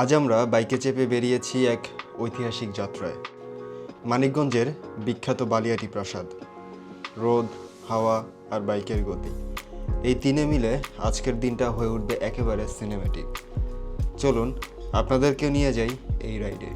আজ আমরা বাইকে চেপে বেরিয়েছি এক ঐতিহাসিক যাত্রায়। মানিকগঞ্জের বিখ্যাত বালিয়াটি প্রাসাদ, রোদ, হাওয়া আর বাইকের গতি। এই তিনে মিলে আজকের দিনটা হয়ে উঠবে একেবারে সিনেমেটিক চলুন আপনাদেরকে নিয়ে যাই এই রাইডে।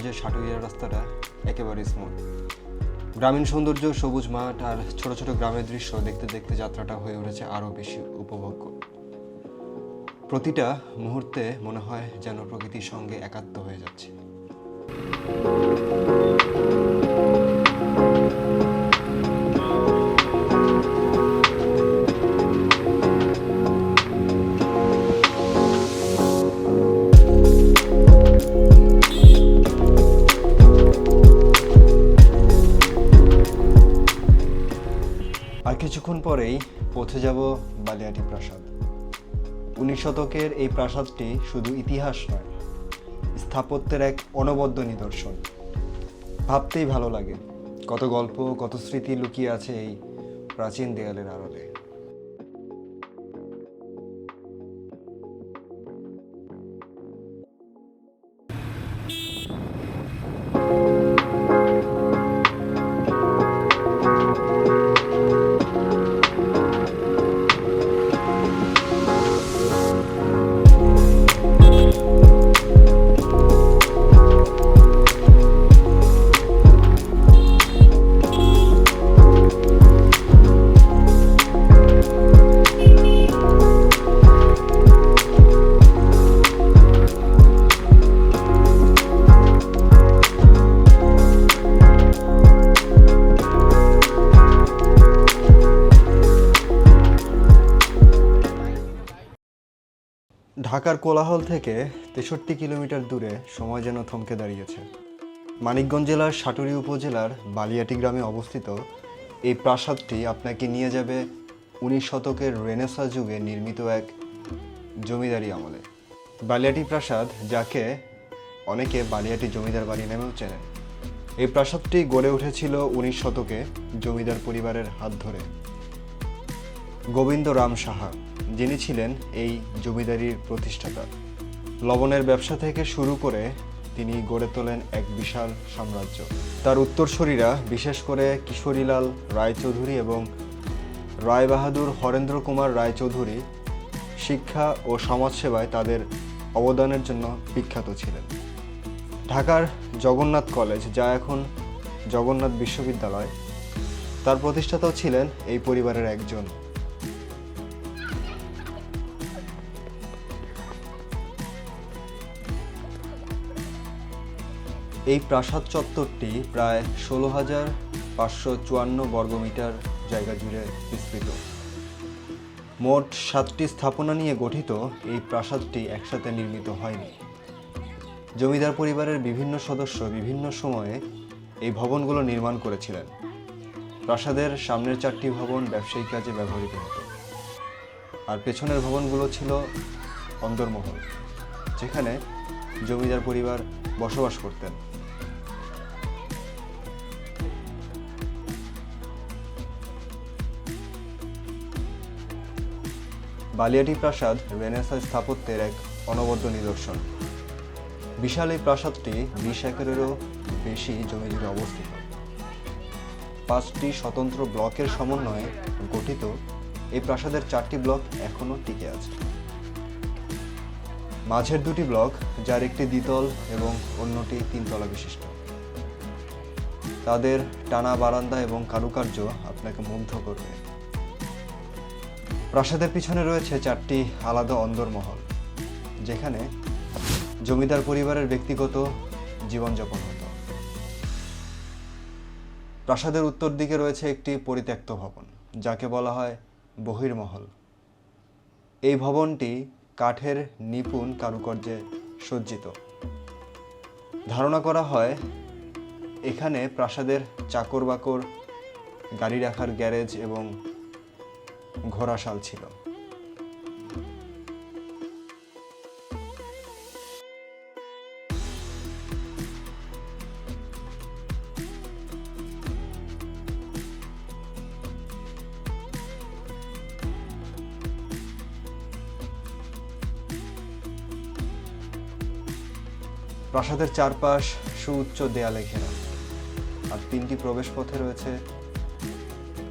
মানিকগঞ্জের সাটুরিয়া রাস্তাটা একেবারে স্মুথ গ্রামীণ সৌন্দর্য, সবুজ মাঠ আর ছোট ছোট গ্রামের দৃশ্য দেখতে দেখতে যাত্রাটা হয়ে উঠেছে আরও বেশি উপভোগ্য। প্রতিটা মুহূর্তে মনে হয় যেন প্রকৃতির সঙ্গে একাত্ম হয়ে যাচ্ছে। পরেই পৌঁছে যাব বালিয়াটি প্রাসাদ। উনিশ শতকের এই প্রাসাদটি শুধু ইতিহাস নয়, স্থাপত্যের এক অনবদ্য নিদর্শন। ভাবতেই ভালো লাগে কত গল্প, কত স্মৃতি লুকিয়ে আছে এই প্রাচীন দেয়ালের আড়লে। ঢাকার কোলাহল থেকে তেষট্টি কিলোমিটার দূরে সময় যেন থমকে দাঁড়িয়েছে। মানিকগঞ্জ জেলার সাটুরি উপজেলার বালিয়াটি গ্রামে অবস্থিত এই প্রাসাদটি আপনাকে নিয়ে যাবে উনিশ শতকের রেনেসা যুগে নির্মিত এক জমিদারি আমলে। বালিয়াটি প্রাসাদ, যাকে অনেকে বালিয়াটি জমিদার বাড়ি নামেও চেনেন, এই প্রাসাদটি গড়ে উঠেছিল উনিশ শতকে জমিদার পরিবারের হাত ধরে। গোবিন্দ রাম সাহা যিনি ছিলেন এই জমিদারির প্রতিষ্ঠাতা। লবণের ব্যবসা থেকে শুরু করে তিনি গড়ে তোলেন এক বিশাল সাম্রাজ্য। তার উত্তরসূরিরা, বিশেষ করে কিশোরীলাল রায়চৌধুরী এবং রায়বাহাদুর হরেন্দ্র কুমার রায়চৌধুরী, শিক্ষা ও সমাজসেবায় তাদের অবদানের জন্য বিখ্যাত ছিলেন। ঢাকার জগন্নাথ কলেজ, যা এখন জগন্নাথ বিশ্ববিদ্যালয়, তার প্রতিষ্ঠাতাও ছিলেন এই পরিবারের একজন। এই প্রাসাদ চত্বরটি প্রায় ষোলো হাজার পাঁচশো চুয়ান্ন বর্গমিটার জায়গা জুড়ে বিস্তৃত। মোট সাতটি স্থাপনা নিয়ে গঠিত এই প্রাসাদটি একসাথে নির্মিত হয়নি। জমিদার পরিবারের বিভিন্ন সদস্য বিভিন্ন সময়ে এই ভবনগুলো নির্মাণ করেছিলেন। প্রাসাদের সামনের চারটি ভবন ব্যবসায়িক কাজে ব্যবহৃত হতো। আর পেছনের ভবনগুলো ছিল অন্দরমহল, যেখানে জমিদার পরিবার বসবাস করতেন। বালিয়াটি প্রাসাদ রেনেসা স্থাপত্যের এক অনবদ্য নিদর্শন। বিশাল এই প্রাসাদটি বিশ একরেরও বেশি জমি জুড়ে অবস্থিত। পাঁচটি স্বতন্ত্র ব্লকের সমন্বয়ে গঠিত এই প্রাসাদের চারটি ব্লক এখনও টিকে আছে। মাঝের দুটি ব্লক, যার একটি দ্বিতল এবং অন্যটি তিনতলা বিশিষ্ট। তাদের টানা বারান্দা এবং কারুকার্য আপনাকে মুগ্ধ করবে। প্রাসাদের পিছনে রয়েছে চারটি আলাদা অন্দরমহল, যেখানে জমিদার পরিবারের ব্যক্তিগত জীবনযাপন হতো। প্রাসাদের উত্তর দিকে রয়েছে একটি পরিত্যক্ত ভবন, যাকে বলা হয় বহির্মহল। এই ভবনটি কাঠের নিপুণ কারুকার্যে সজ্জিত। ধারণা করা হয়, এখানে প্রাসাদের চাকর বাকর গাড়ি রাখার গ্যারেজ এবং ঘোড়াশাল ছিল। প্রাসাদের চারপাশ সুউচ্চ দেয়ালে ঘেরা। আর তিনটি প্রবেশপথে রয়েছে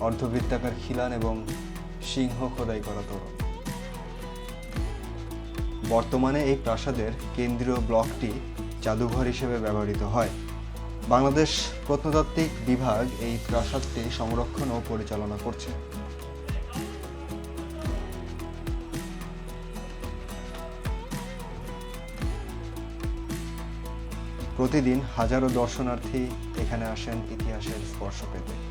অর্ধবৃত্তাকার খিলান এবং সিংহ খোদাই করা তোরণ। বর্তমানে এই প্রাসাদের কেন্দ্রীয় ব্লকটি জাদুঘর হিসেবে ব্যবহৃত হয়। বাংলাদেশ প্রত্নতাত্ত্বিক বিভাগ এই প্রাসাদটি সংরক্ষণ ও পরিচালনা করছে। প্রতিদিন হাজারো দর্শনার্থী এখানে আসেন ইতিহাসের স্পর্শ পেতে।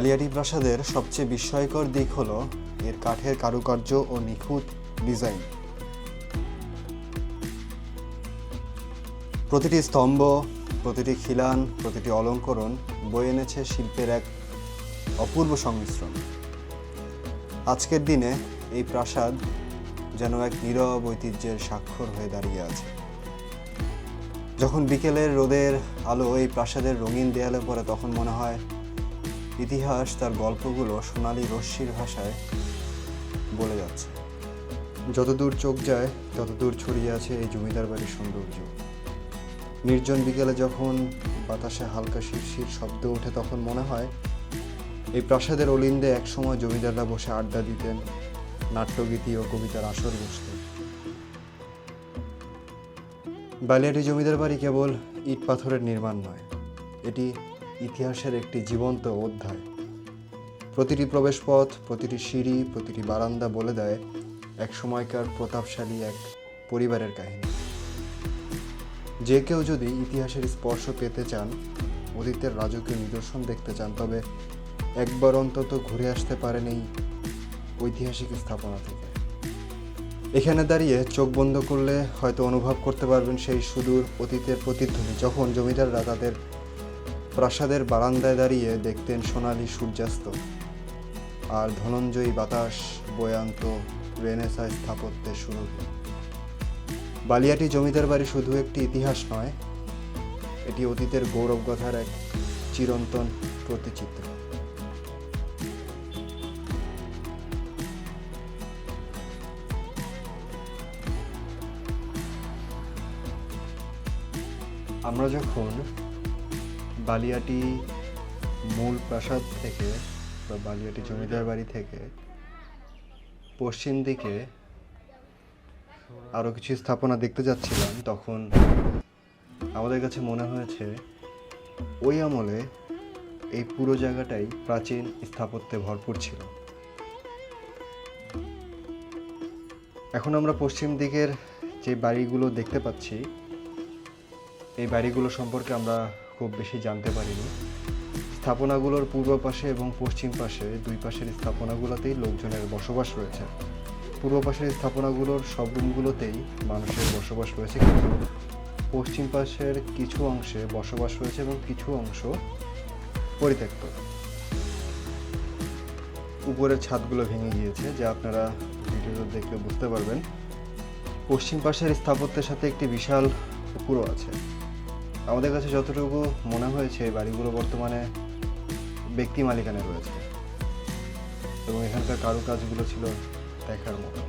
বালিয়াটি প্রাসাদের সবচেয়ে বিস্ময়কর দিক হলো এর কাঠের কারুকার্য ও নিখুঁত ডিজাইন। প্রতিটি স্তম্ভ, প্রতিটি খিলান, প্রতিটি অলঙ্করণ বয়ে এনেছে শিল্পের এক অপূর্ব সংমিশ্রণ। আজকের দিনে এই প্রাসাদ যেন এক নীরব ঐতিহ্যের স্বাক্ষর হয়ে দাঁড়িয়ে আছে। যখন বিকেলের রোদের আলো এই প্রাসাদের রঙিন দেয়ালে পড়ে, তখন মনে হয় ইতিহাস তার গল্পগুলো সোনালি রশ্মির ভাষায় বলে যাচ্ছে। যতদূর চোখ যায়, ততদূর ছড়িয়ে আছে এই জমিদার বাড়ির সৌন্দর্য। নির্জন বিকেলে যখন বাতাসে হালকা শিরশির শব্দ ওঠে, তখন মনে হয় এই প্রাসাদের অলিন্দে একসময় জমিদাররা বসে আড্ডা দিতেন, নাট্যগীতি ও কবিতার আসর বসতেন। বালিয়াটি জমিদার বাড়ি কেবল ইট পাথরের নির্মাণ নয়, এটি ইতিহাসের একটি জীবন্ত অধ্যায়। প্রতিটি প্রবেশপথ, প্রতিটি সিঁড়ি, প্রতিটি বারান্দা বলে দেয় এক সময়কার প্রতাপশালী এক পরিবারের কাহিনী। যে কেউ যদি ইতিহাসের স্পর্শ পেতে চান, অতীতের রাজকীয় নিদর্শন দেখতে চান, তবে একবার অন্তত ঘুরে আসতে পারেন এই ঐতিহাসিক স্থাপনা থেকে। এখানে দাঁড়িয়ে চোখ বন্ধ করলে হয়তো অনুভব করতে পারবেন সেই সুদূর অতীতের প্রতিধ্বনি, যখন জমিদাররা তাদের প্রাসাদের বারান্দায় দাঁড়িয়ে দেখতেন সোনালি সূর্যাস্ত আর ধনঞ্জয়ী বাতাস বয়ান্ত রেনেসা স্থাপত্যের শুরু। বালিয়াটি জমিদার বাড়ি শুধু একটি ইতিহাস নয়, এটি অতীতের গৌরবগাথার এক চিরন্তন প্রতিচিত্র। আমরা যখন বালিয়াটি মূল প্রাসাদ থেকে বা বালিয়াটি জমিদার বাড়ি থেকে পশ্চিম দিকে আরও কিছু স্থাপনা দেখতে যাচ্ছিলাম, তখন আমাদের কাছে মনে হয়েছে ওই আমলে এই পুরো জায়গাটাই প্রাচীন স্থাপত্যে ভরপুর ছিল। এখন আমরা পশ্চিম দিকের যে বাড়িগুলো দেখতে পাচ্ছি, এই বাড়িগুলো সম্পর্কে আমরা খুব বেশি জানতে পারিনি। স্থাপনাগুলোর পূর্ব পাশে এবং পশ্চিম পাশে দুই পাশের স্থাপনাগুলোতেই লোকজনের বসবাস রয়েছে। পূর্ব পাশের স্থাপনাগুলোর সব রুমগুলোতেই মানুষের বসবাস রয়েছে কিন্তু পশ্চিম পাশের কিছু অংশে বসবাস রয়েছে এবং কিছু অংশ পরিত্যক্ত। উপরের ছাদগুলো ভেঙে গিয়েছে, যা আপনারা ভিডিওতে দেখলে বুঝতে পারবেন। পশ্চিম পাশের স্থাপত্যের সাথে একটি বিশাল পুকুরও আছে। আমাদের কাছে যতটুকু মনে হয়েছে, এই বাড়িগুলো বর্তমানে ব্যক্তি মালিকানায় রয়েছে। এবং এখানকার কারুকাজগুলো ছিল দেখার মতো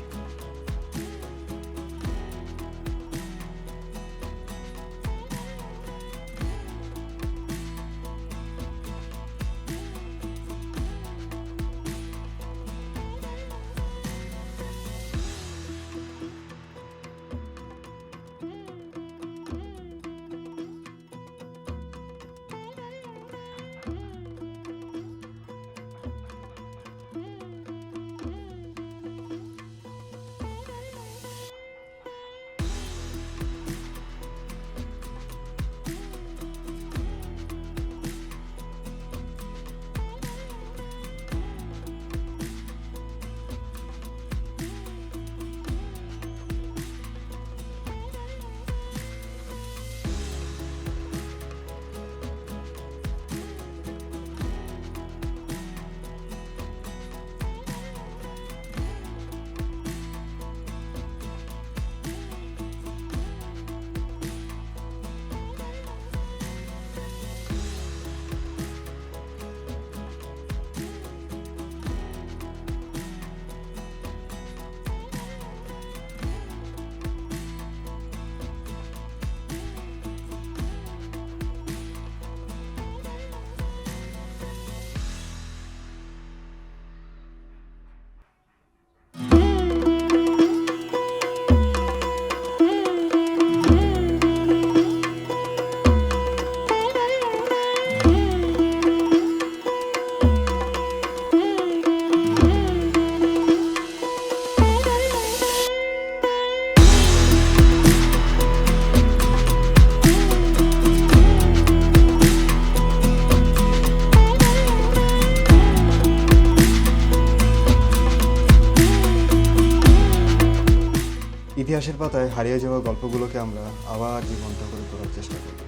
ইতিহাসের পাতায় হারিয়ে যাওয়া গল্পগুলোকে আমরা আবার জীবন্ত করে তোলার চেষ্টা করব।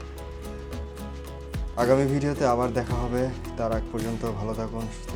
আগামী ভিডিওতে আবার দেখা হবে। তার আগ পর্যন্ত ভালো থাকুন, সুস্থ